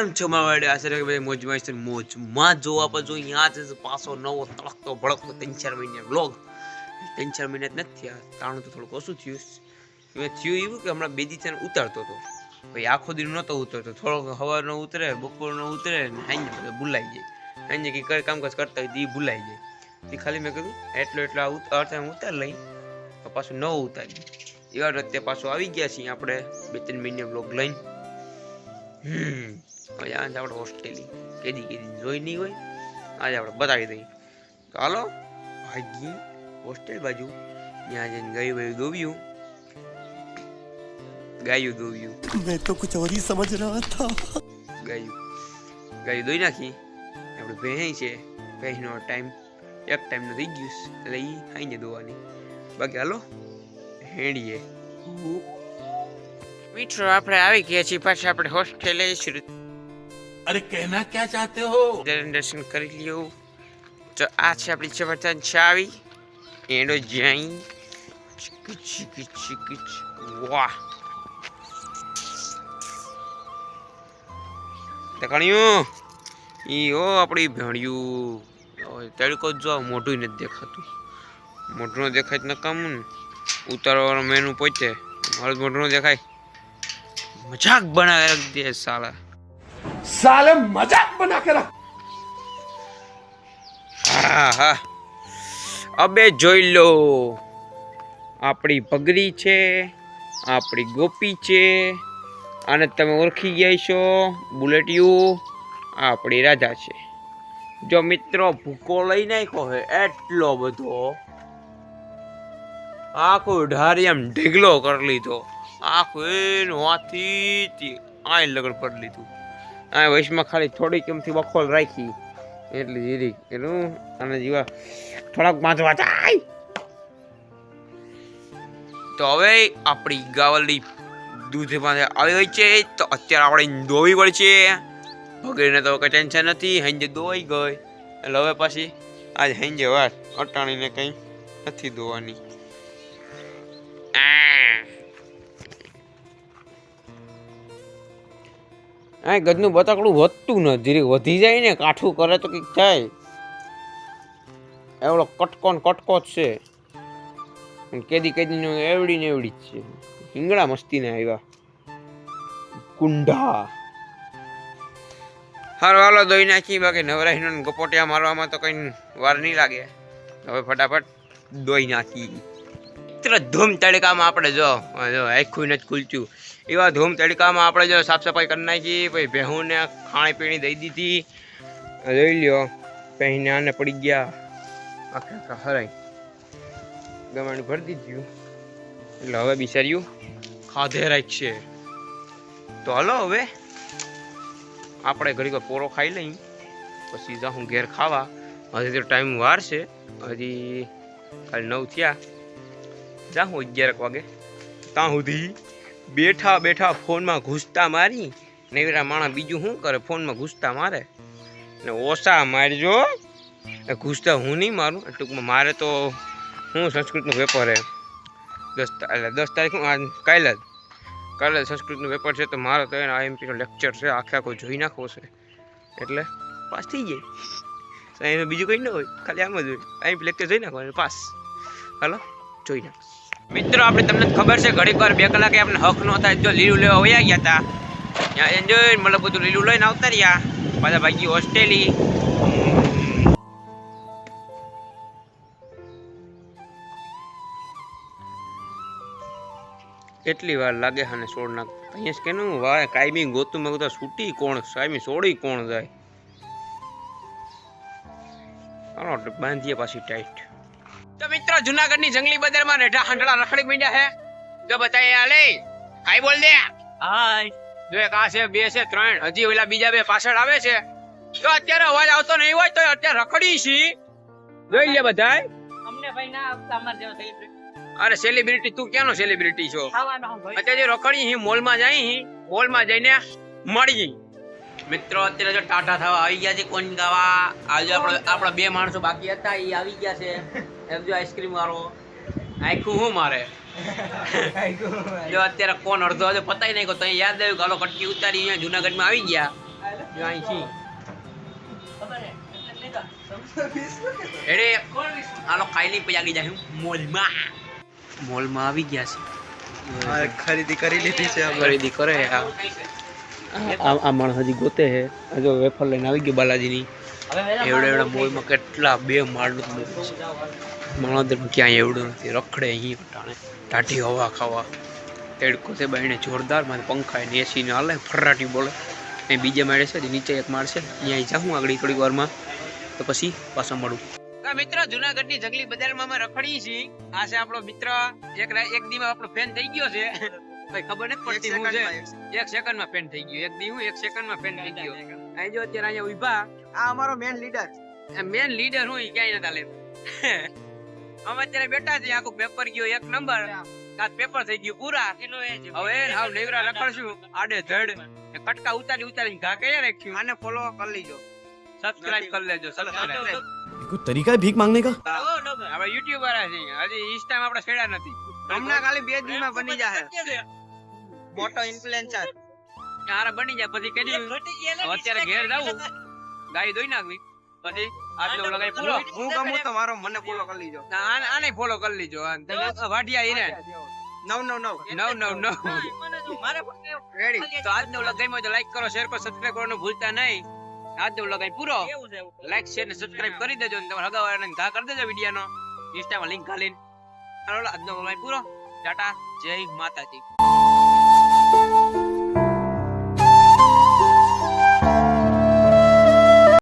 કેમ છો મારા વાડે આશરે કે ભાઈ મોજમાં છે મોજમાં જોવા પર જો અહીંયા છે પાછો નવો તળકતો ભડકતો ત્રણ ચાર મહિને બ્લોગ ત્રણ ચાર મહિને નથી થયા. તાણું તો થોડુંક ઓછું થયું મેં થયું એવું કે હમણાં બે દિવસ ઉતારતો હતો. ભાઈ આખો દિન નહોતો ઉતરતો. થોડોક સવારનો ઉતરે બપોરનો ઉતરે ને હાંજે બધે ભૂલાઈ જાય. કે કઈ કામકાજ કરતા હોય ઈ ભૂલાઈ જાય. એ ખાલી મેં કીધું, એટલો એટલો આ ઉતાર લઈ. પાછું નવો ઉતારી એવા રસ્તે પાછો આવી ગયા છીએ આપણે. બે ત્રણ મહિને બ્લોગ લઈને. હમ આજે આપણે હોસ્ટેલી કેદી કેદી જોઈ નહીં હોય. આજે આપણે બતાવી દઈએ. તો ભાગી હોસ્ટેલ બાજુ. ત્યાં જઈને ગયું ગયું દોવ્યું ગાયું દોવ્યું મેં તો કુછ ઓર સમજ રહ્યા હતા. ગાયું ગાયું દોઈ નાખી. આપણે ભેંસ છે. ભેંસનો ટાઈમ એક ટાઈમનો થઈ ગયું એટલે એ ખાઈને દોવાની બાકી હાલો હેડીએ મિત્રો આપણે આવી ગયા છીએ પાછા આપણે હોસ્ટેલે શ્રી અરે કહેના ક્યાં ચાહતે હો? દર્શન કરી લ્યો. તો આ છે આપણી ચમરતાન ચાવી. એડો જઈ ચીક ચીક ચીક વાહ. દકણ્યું ઈ ઓ આપણી ભણ્યું. તડકો જો મોઢું નથી દેખાતું. મોટું દેખાય ન કામ ને. ઉતારવાનો મેનુ પહોંચે મારું મોટું દેખાય. મજાક બના રાખ દે સાલા. સાલે મજાક બના કે રાખ અબે જોઈ લો. આપણી પગરી છે આપણી ગોપી છે અને તમે ઓળખી ગયા છો બુલેટ યુ આપણી રાજા છે. જો મિત્રો ભૂકો લઈ નાખ્યો હે એટલો બધો. આખો ઢારી આમ ઢીગલો કરી લીધો. આખું એનું હાથી આ લગન પડી લીધું. આ વયસમાં ખાલી થોડીક એમથી બખોલ રાખી. એટલી જીરી એનું અને જીવા થોડાક વાંચવા જાય તો હવે આપણી ગાવલની દૂધ પાસે આવી હોય છે. તો અત્યારે આપણે દોવી પડશે. ભગરીને તો કઈ ટેન્શન નથી. હેંજે દોવાઈ ગઈ. એટલે હવે પછી આજે હેંજે વાર અટાણીને કંઈ નથી દોવાની આ ગજનું બતાકડું વધતું ન ધીરે વધી જાય ને, કાઠું કરે તો કંઈક થાય. એવડો કટકો ને કટકો જ છે. કેદી કેદી એવડી ને એવડી જ છે. હિંગડા મસ્તી ને આવ્યા કુંડા હારો, હાલો, દોઈ નાખી. બાકી નવરાહીનો ગપોટિયા મારવામાં તો કઈ વાર નહીં લાગે. હવે ફટાફટ દોઈ નાખી. મિત્ર, ધૂમ તડકામાં આપણે જો જો, આખું નથી ખુલચ્યું એવા ધૂમ તડકામાં આપણે જો સાફ સફાઈ કરી નાખી, પછી ભેહુંને ખાણી પીણી દઈ દીધી. જોઈ લ્યો પહેને આને પડી ગયા. આખા આખા હરાઈ. ગમાણું ભરી દીધું. એટલે હવે બિચાર્યું ખાધે રાખશે. તો હાલો હવે, આપણે ઘડીક પોરો ખાઈ લઈ. પછી જાઉં ઘેર ખાવા. હજી તો ટાઈમ વાર છે. હજી કાલે નવ થયા. જાઉં અગિયારક વાગે. ત્યાં સુધી બેઠા બેઠા ફોનમાં ઘૂસતા મારી. નેવરા માણસ બીજું શું કરે? ફોનમાં ઘૂસતા મારે. ને ઓછા મારજો. એ ઘૂસતા હું નહીં મારું. ટૂંકમાં મારે તો હું સંસ્કૃતનું પેપર હે. દસ એટલે દસ તારીખ હું કાલે જ. કાલે સંસ્કૃતનું પેપર છે તો મારો તો એને આઈએમપીનો લેક્ચર છે. આખે આખો જોઈ નાખવો છે. એટલે પાસ થઈ જાય. સાહેબ બીજું કંઈ ન હોય. ખાલી આમ જ હોય. આઈએમપી લેક્ચર જોઈ નાખવાનું. પાસ. હાલો, જોઈ નાખો મિત્રો, આપણે તમને ખબર છે, ઘડીક વાર બે કલાકે આપણે હક નો થાય જો લીલું લેવા વયા ગયા હતા ત્યાં એન્જોય મતલબ બધું લીલું લઈને આવતા રહ્યા. પાછા ભાગી હોસ્ટેલી કેટલી વાર લાગે અને છોડ નાખ અહીંયા કે નું વાય, કાયમી ગોતું મેં કીધું છૂટી કોણ? કાયમી છોડી કોણ જાય? બાંધીએ પાછી ટાઈટ તો મિત્રો જુનાગઢની જંગલી બજારમાં રેઢા હાંડળા રખડી મીંડ્યા હે. જો બતાય આલે હાય બોલ દે. હાય. જો એક આ છે બે છે ત્રણ. હજી ઓલા બીજા બે પાછળ આવે છે. તો અત્યારે અવાજ આવતો નહીં હોય તો અત્યારે રખડી છી જોઈ લે બધાય. અમને ભાઈ ના અમાર જેવા સેલિબ્રિટી અરે સેલિબ્રિટી તું ક્યાંનો સેલિબ્રિટી છો? અત્યારે રખડી હી મોલમાં જાય હી મોલમાં જઈને મળી મિત્રો અત્યારે જો ટાટા થવા આવી ગયા છે કોણ ગાવા? આજે આપણે આપણા બે માણસો બાકી હતા એ આવી ગયા છે. એમ જો આઈસ્ક્રીમ વાળો આખું હું મારે? જો અત્યારે કોણ અડધો હજુ પતાઈ નાખ્યો તો અહીંયા યાદ આવ્યું કે હાલો કટકી ઉતારી અહીંયા જુનાગઢમાં આવી ગયા. જો અહીં છીએ. એડે હાલો ખાઈ લઈ પછી આગળ જાય મોલમાં. મોલમાં આવી ગયા છે. ખરીદી કરી લીધી છે ખરીદી કરે આ આ આ માણસ હજી ગોતે છે. આ જો વેફર લઈને આવી ગયો બાલાજીની. એવડે એવડા મોલમાં કેટલા બે માળનું જ બધું છે. માણોદરમાં ક્યાંય એવડું નથી. રખડે અહીં કટાણે ટાઢી હવા ખાવા. તેડકો છે બાઈને જોરદાર. મારે પંખા ને એસી ને હાલે. ફરાટી બોલે. એ બીજે માળે છે નીચે એક માળ છે. અહીંયા જાઉં આગળ થોડીક વારમાં. તો પછી પાછા મળું. મિત્રો જુનાગઢની જંગલી બજારમાં અમે રખડી છીએ. આ છે આપણો મિત્ર. એક એક દીમાં આપણો ફેન થઈ ગયો છે. ભાઈ ખબર નથી પડતી હું છે. એક સેકન્ડ. માં ફેન થઈ ગયો. એક દી હું એક સેકન્ડમાં ફેન થઈ ગયો. અહીં જો અત્યારે અહીંયા ઊભા આ અમારો મેન લીડર મેન લીડર હું ક્યાંય નતા લેતો. અમે અત્યારે બેઠા છીએ આખું પેપર ગયો એક નંબર પેપર થઈ ગયું પૂરા. હવે આવ નેવરા લખડશું. આડે ધડ. કટકા ઉતારી ઉતારી ઘા રાખ્યું? આને ફોલો કરી લેજો. સબસ્ક્રાઇબ કરી લેજો સબસ્ક્રાઇબ કોઈ તરીકા ભીખ માંગને કા? હવે યુટ્યુબ વાળા છે હજી ઇન્સ્ટામાં આપણે છેડા નથી. હમણાં ખાલી બે દિનમાં બની જાય મોટો ઇન્ફ્લુએન્સર હારા બની જાય. પછી કેદી અત્યારે ઘેર જાવ ગાય દોઈ નાખવી. પછી આજનો લગાઈ પૂરો હું ગમું તો મને ફોલો કરી લીજો. આને આને ફોલો કરી લીજો. વાઢિયા ઈને નવ નવ નવ. નવ નવ નવ. રેડી તો આજનો વ્લોગ ગમ્યો તો લાઈક કરો શેર કરો સબસ્ક્રાઇબ કરવાનું ભૂલતા નહીં. આજનો વ્લોગ અહીં પૂરો લાઈક શેર ને સબસ્ક્રાઇબ કરી દેજો અને તમારા હગાવાળાને ઘા કરી દેજો વિડીયોનો. ઇન્સ્ટામાં લિંક ઘાલીને. આજનો વ્લોગ અહીં પૂરો. ટાટા. જય માતાજી.